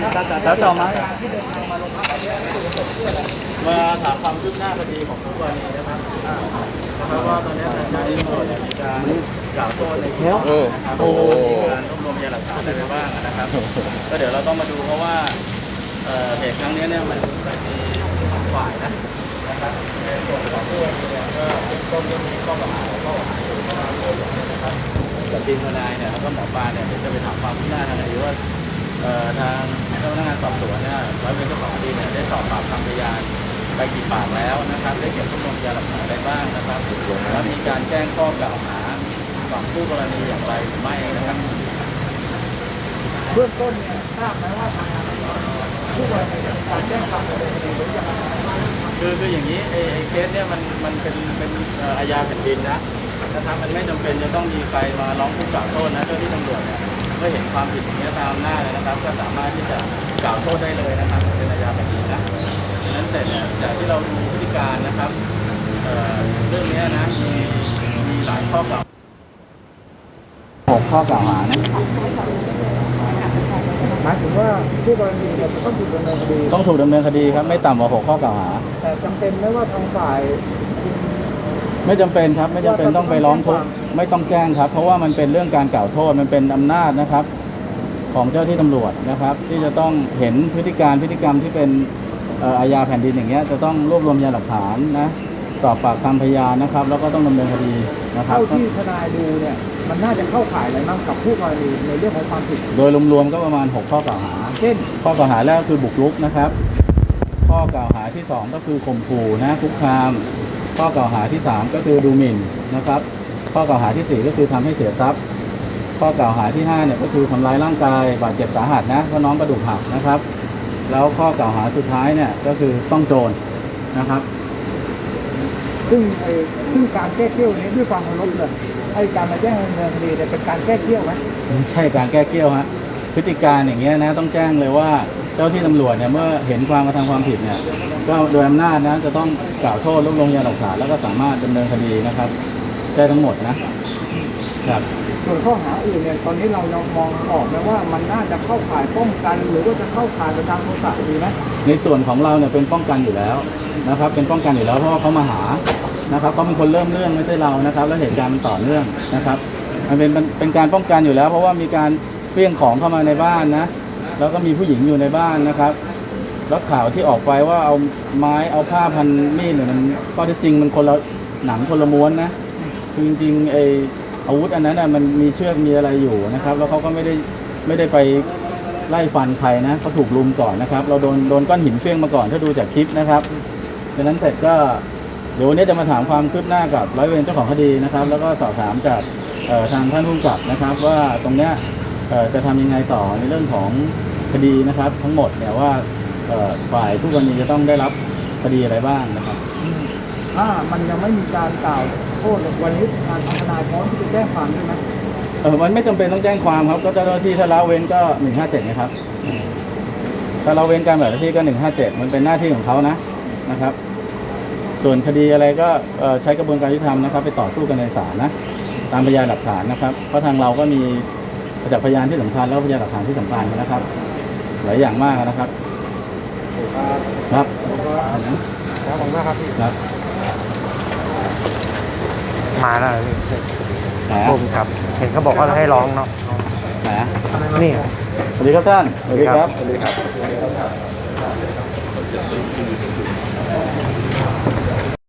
แล้วต่อมามาถามความคืบหน้าคดีของผู้กรณีนะครับเพราะว่าตอนนี้ทางการตำรวจมีการกล่าวโทษในที่นะครับโอ้มีการรวบรวมพยานหลักฐานอะไรบ้างนะครับ ก็เดี๋ยวเราต้องมาดูเพราะว่าเหตุครั้งนี้เนี่ยมันมีสองฝ่ายนะนะครับในส่วนของผู้กรณีเนี่ยก็เบื้องต้นก็มีข้อกล่าวหาข้อหาอยู่นะครับกับทีมทนายเนี่ยแล้วก็หมอปลาเนี่ยจะไปถามความคืบหน้าทางคดีว่า ทางเจ้าพนักงานสอบสวนเนี่ยร้อยเวรเจ้าของคดีเนี่ยได้สอบปากคำพยานไปกี่ปากแล้วนะครับ ได้เก็บรวบรวมพยานหลักฐานอะไรบ้างนะครับแล้วมีการแจ้งข้อกล่าวหาฝั่งผู้กรณีอย่างไรหรือไม่นะครับเบื้องต้นเนี่ยทราบไหมว่าทางผู้กรณีการแจ้งความดำเนินคดีหรือยังคือคืออย่างนี้ไอ้ไอเคสเนี่ยมันมันเป็นเป็นอาญาแผ่นดินนะนะครับมันไม่จำเป็นจะต้องมีใครมาร้องทุกข์กล่าวโทษนะเจ้าที่ตำรวจเนี่ย เมื่อเห็นความผิดอย่างนี้ยตามอำนาจเลยนะครับ ก็สามารถที่จะกล่าวโทษได้เลยนะครับเป็นอาญาแผ่นดินนะฉะนั้นเสร็จเนี่ยจากที่เราดูพฤติการนะครับเอ่อเรื่องเนี้ยนะมีมีหลายข้อกล่าวหกข้อกล่าวหานะหมายถึงว่าผู้กรณีเนี่ยจะต้องถูกดำเนินคดีต้องถูกดำเนินคดีครับไม่ต่ำกว่าหกข้อกล่าวหา แต่จำเป็นไหมว่าทางฝ่าย ไม่จำเป็นครับไม่จำเป็นต้องไปร้องทุกข์ ไม่ต้องแจ้งครับ เพราะว่ามันเป็นเรื่องการกล่าวโทษมันเป็นอำนาจนะครับ ของเจ้าที่ตำรวจนะครับ ที่จะต้องเห็นพฤติการพฤติกรรมที่เป็นเอ่ออาญาแผ่นดินอย่างเงี้ยจะต้องรวบรวมพยานหลักฐานนะสอบปากคำพยานนะครับ แล้วก็ต้องดำเนินคดีนะครับเท่าที่ทนายดูเนี่ยมันน่าจะเข้าข่ายอะไรบ้างกับผู้กรณีในเรื่องของความผิด โดยรวมๆก็ประมาณ 6 ข้อกล่าวหา เช่น ข้อกล่าวหาแรกก็คือบุกรุกนะครับ ข้อกล่าวหาที่ 2 ก็คือข่มขู่นะคุกคาม ข้อกล่าวหาที่ 3 ก็คือดูหมิ่นนะครับ ข้อกล่าวหาทีสี่4 ก็คือทำให้เสียทรัพย์ ข้อกล่าวหาที่5เนี่ยก็คือทำร้ายร่างกายบาดเจ็บสาหัสนะเพราะน้องกระดูกหักนะครับ แล้วข้อกล่าวหาสุดท้ายเนี่ยก็คือต้องโจรนะครับ ซึ่งไอ้ซึ่งการแก้เกี้ยวนี้ด้วยความเคารพเลยไอ้การมาแจ้งดำเนินคดีเนี่ยเป็นการแก้เกี้ยวไหมไม่ใช่การแก้เกี้ยวฮะพฤติการอย่างเงี้ยนะต้องแจ้งเลยว่าเจ้าที่ตำรวจเนี่ยเมื่อเห็นความกระทำความผิดเนี่ยก็โดยอำนาจนะจะต้องกล่าวโทษรวบรวมพยานหลักฐานแล้วก็สามารถดำเนินคดีนะครับ ได้ทั้งหมดนะครับส่วนข้อหาอื่นเนี่ยตอนนี้เรายังมองออกไหมว่ามันน่าจะเข้าข่ายป้องกัน หรือว่าจะเข้าข่ายประทานโทษะดีไหมในส่วนของเราเนี่ยเป็นป้องกันอยู่แล้วนะครับ เป็นป้องกันอยู่แล้วเพราะว่าเขามาหานะครับเขาเป็นคนเริ่มเรื่องไม่ใช่เรานะครับ แล้วเหตุการณ์มันต่อเนื่องนะครับ มันเป็นมันเป็นการป้องกันอยู่แล้ว เพราะว่ามีการเฟี้ยงของเข้ามาในบ้านนะแล้วก็มีผู้หญิงอยู่ในบ้านนะครับแล้วข่าวที่ออกไปว่าเอาไม้เอาผ้าพันมีดเนี่ยมันข้อเท็จจริงมันคนละหนังคนละม้วนนะ คือจริงๆไออาวุธอันนั้นน่ะมันมีเชือกมีอะไรอยู่นะครับ แล้วเขาก็ไม่ได้ไม่ได้ไปไล่ฟันใครนะเขาถูกลุมก่อนนะครับ เราโดนโดนก้อนหินเฟี้ยงมาก่อนถ้าดูจากคลิปนะครับดังนั้นเสร็จก็เดี๋ยววันนี้จะมาถามความคืบหน้ากับร้อยเวรเจ้าของคดีนะครับ แล้วก็สอบถามจากทางท่านผู้กำกับนะครับ ว่าตรงเนี้ยจะทำยังไงต่อในเรื่องของคดีนะครับ ทั้งหมดเนี่ยว่าฝ่ายผู้กรณีจะต้องได้รับคดีอะไรบ้างนะครับ ถ้ามันยังไม่มีการกล่าวโทษวันนี้ทางทนายพร้อมที่จะแจ้งความใช่ไหมเออมันไม่จำเป็นต้องแจ้งความครับ ก็เจ้าหน้าที่ถ้าละเว้นก็หนึ่งห้าเจ็ดนะครับถ้าละเว้นการปฏิบัติหน้าที่ก็หนึ่งห้าเจ็ดมันเป็นหน้าที่ของเขานะนะครับ ส่วนคดีอะไรก็เอ่อใช้กระบวนการยุติธรรมนะครับ ไปต่อสู้กันในศาลนะตามพยานหลักฐานนะครับ เพราะทางเราก็มีประจักษ์พยานที่สำคัญแล้วก็พยานหลักฐานที่สำคัญนะครับ หลายอย่างมากนะครับ ครับ ครับผมนะครับพี่ครับ มาแล้วพี่ไหนผอะมครับ เห็นเขาบอกว่าให้ร้องเนาะไหนอะนี่สวัสดีครับท่านสวัสดีครับ สวัสดีครับ